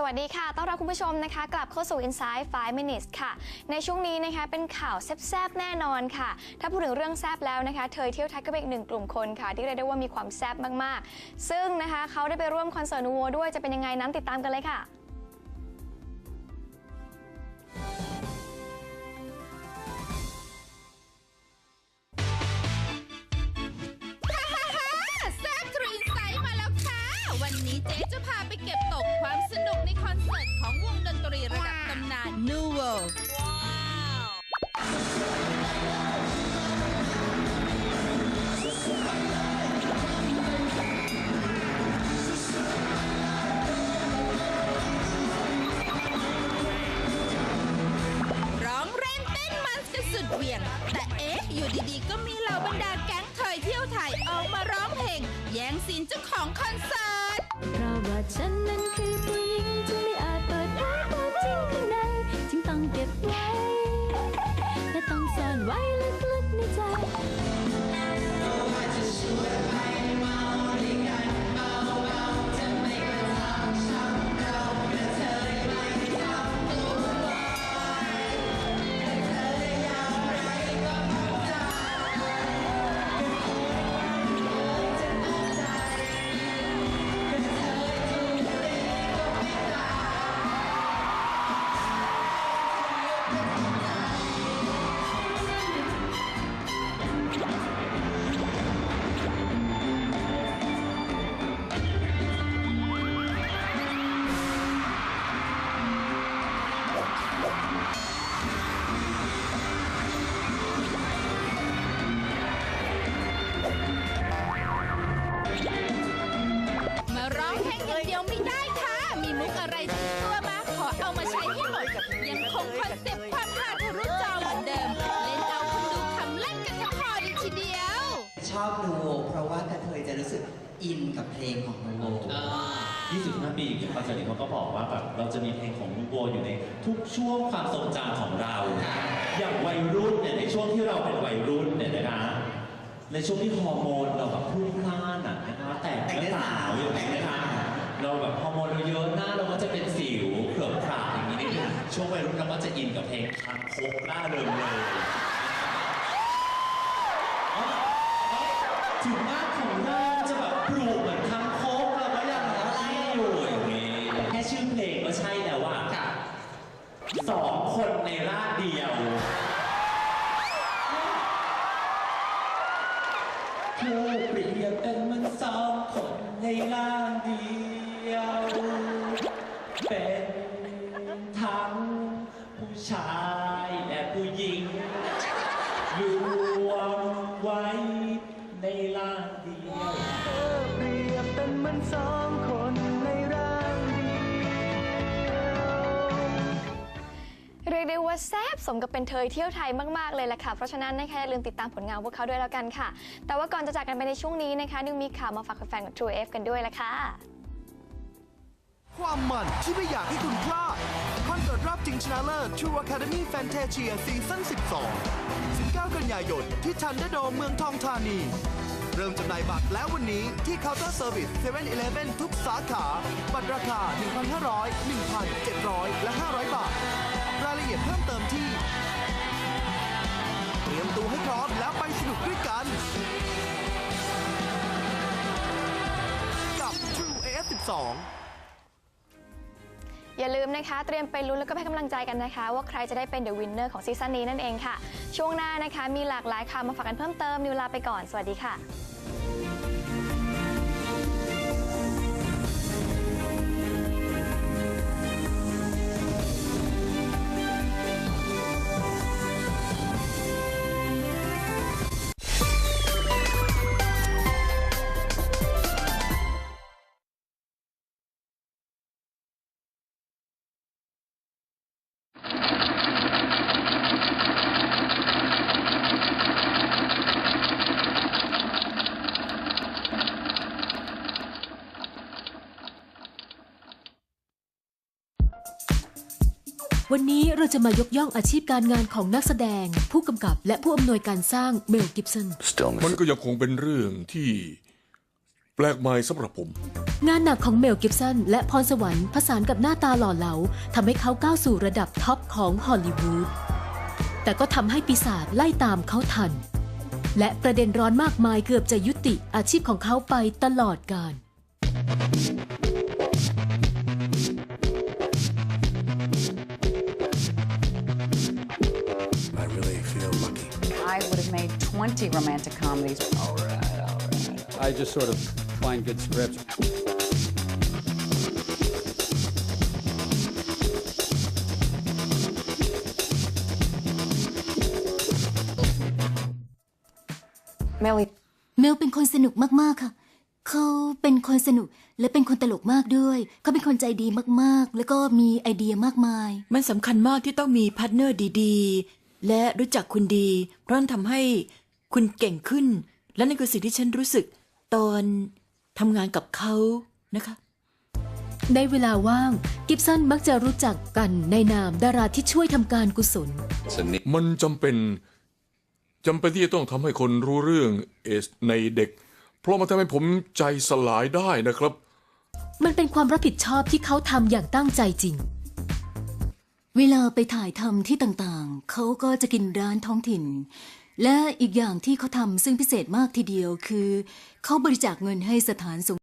สวัสดีค่ะ ต้อนรับคุณผู้ชมนะคะ กลับเข้าสู่ Inside 5 Minutes ค่ะ ในช่วงนี้นะคะ เป็นข่าวแซ่บๆ แน่นอนค่ะ ถ้าพูดถึงเรื่องแซ่บแล้วนะคะ เธอเที่ยวไทยก็เป็นอีกหนึ่งกลุ่มคนค่ะ ที่เรียกได้ว่ามีความแซ่บมากๆ ซึ่งนะคะเขาได้ไปร่วมคอนเสิร์ตนูโวด้วย จะเป็นยังไงนั้นติดตามกันเลยค่ะ ร้องเล่นเต้นมันกันสุดเหวี่ยง แต่เอ๊ะ อยู่ดีๆ ก็มีเหล่าบรรดาแก๊งเคยเที่ยวไทยออกมาร้องเพลง แย่งซีนเจ้าของคอนเสิร์ต ใช้ให้หมดยังคงคอนเซ็ปต์ความฮาทะลุจอเหมือนเดิม เล่นเอาคนดูคำเล่นกันทั้งพอดีทีเดียว ชอบนูโวเพราะว่ากระเทยจะรู้สึกอินกับเพลงของนูโว25 ปีคอนเสิร์ตนี้เขาก็บอกว่าแบบเราจะมีเพลงของลูกโบอยู่ในทุกช่วงความทรงจำของเรา อย่างวัยรุ่นเนี่ยในช่วงที่เราเป็นวัยรุ่นเนี่ยนะคะในช่วงที่ฮอร์โมนเราแบบพุ่งพล่านอะนะคะแต่งเนื้อสาวอย่างนี้นะคะ เราแบบฮอร์โมนเราเยอะหน้าเราก็จะเป็นสิวเขือบขราอย่างนี้นิดนึงช่วงวัยรุ่นเราก็จะอินกับเพลงคังคกล่าเริงเลยถึงหน้าของเราจะแบบปลูกเหมือนคางคกเราก็ยังไล่อยู่อย่างนี้แค่ชื่อเพลงก็ใช่แล้วว่าสองคนในร่างเดียว เธอเปรียบเป็นเหมันสองคนในร่างเดียว เป็นทั้งผู้ชายและผู้หญิงรวมไว้ในร่างเดียวเรียบเป็นเหมันสองคนในร่างเดียวเรียกได้ว่าแซ่บสมกับเป็นเธอเที่ยวไทยมากๆเลยแหละค่ะ เพราะฉะนั้นนะคะอย่าลืมติดตามผลงานพวกเขาด้วยแล้วกันค่ะ แต่ว่าก่อนจะจากกันไปในช่วงนี้นะคะนิวมีข่าวมาฝากแฟนๆกับ True F กันด้วยละค่ะ ความมันที่ไม่อยากให้คุณพลาดคอนเสิร์ตรอบจริงชนะเลิศ True Academy Fantasia ซีซั่น12 19 กันยายน ที่ทันเดโดมเมืองทองธานี เริ่มจำหน่ายบัตรแล้ววันนี้ที่เคาน์เตอร์เซอร์วิส 7-Eleven ทุกสาขา บัตรราคา 1,500 1,700 และ 500 บาท รายละเอียดเพิ่มเติมที่ เตรียมตัวให้พร้อมแล้วไปสนุกด้วยกัน กับ True AF12 อย่าลืมนะคะ เตรียมไปลุ้นแล้วก็ให้กำลังใจกันนะคะ ว่าใครจะได้เป็นเดอะวินเนอร์ของซีซั่นนี้นั่นเองค่ะ ช่วงหน้านะคะมีหลากหลายข่าวมาฝากกันเพิ่มเติมนิวลาไปก่อน สวัสดีค่ะ วันนี้เราจะมายกย่องอาชีพการงานของนักแสดง ผู้กำกับและผู้อำนวยการสร้างเมลกิบสัน มันก็ยังคงเป็นเรื่องที่แปลกใหม่สำหรับผม งานหนักของเมลกิฟสันและพรสวรรค์ผสานกับหน้าตาหล่อเหลาทำให้เขาก้าวสู่ระดับท็อปของฮอลลีวูดแต่ก็ทำให้ปีศาจไล่ตามเขาทัน และประเด็นร้อนมากมายเกือบจะยุติอาชีพของเขาไปตลอดกาล 20 romantic comedies. I just sort of find good scripts. เมลลี่เมลเป็นคนสนุกมาก ๆ ค่ะ เขาเป็นคนสนุกและเป็นคนตลกมากด้วย เขาเป็นคนใจดีมาก ๆ แล้วก็มีไอเดียมากมาย มันสำคัญมากที่ต้องมีพาร์ทเนอร์ดี ๆ และรู้จักคุณดี เพราะนั่นทำให้ คุณเก่งขึ้น และนั่นคือสิ่งที่ฉันรู้สึก ตอนทำงานกับเขานะคะ ในเวลาว่าง กิฟสันมักจะรู้จักกันในนามดาราที่ช่วยทำการกุศล มันจำเป็นจำเป็นที่จะต้องทำให้คนรู้เรื่องเอสในเด็ก เพราะมันทำให้ผมใจสลายได้นะครับ มันเป็นความรับผิดชอบที่เขาทำอย่างตั้งใจจริง เวลาไปถ่ายทำที่ต่างๆ เขาก็จะกินร้านท้องถิ่น และอีกอย่างที่เขาทำซึ่งพิเศษมากทีเดียวคือ เขาบริจาคเงินให้สถานสง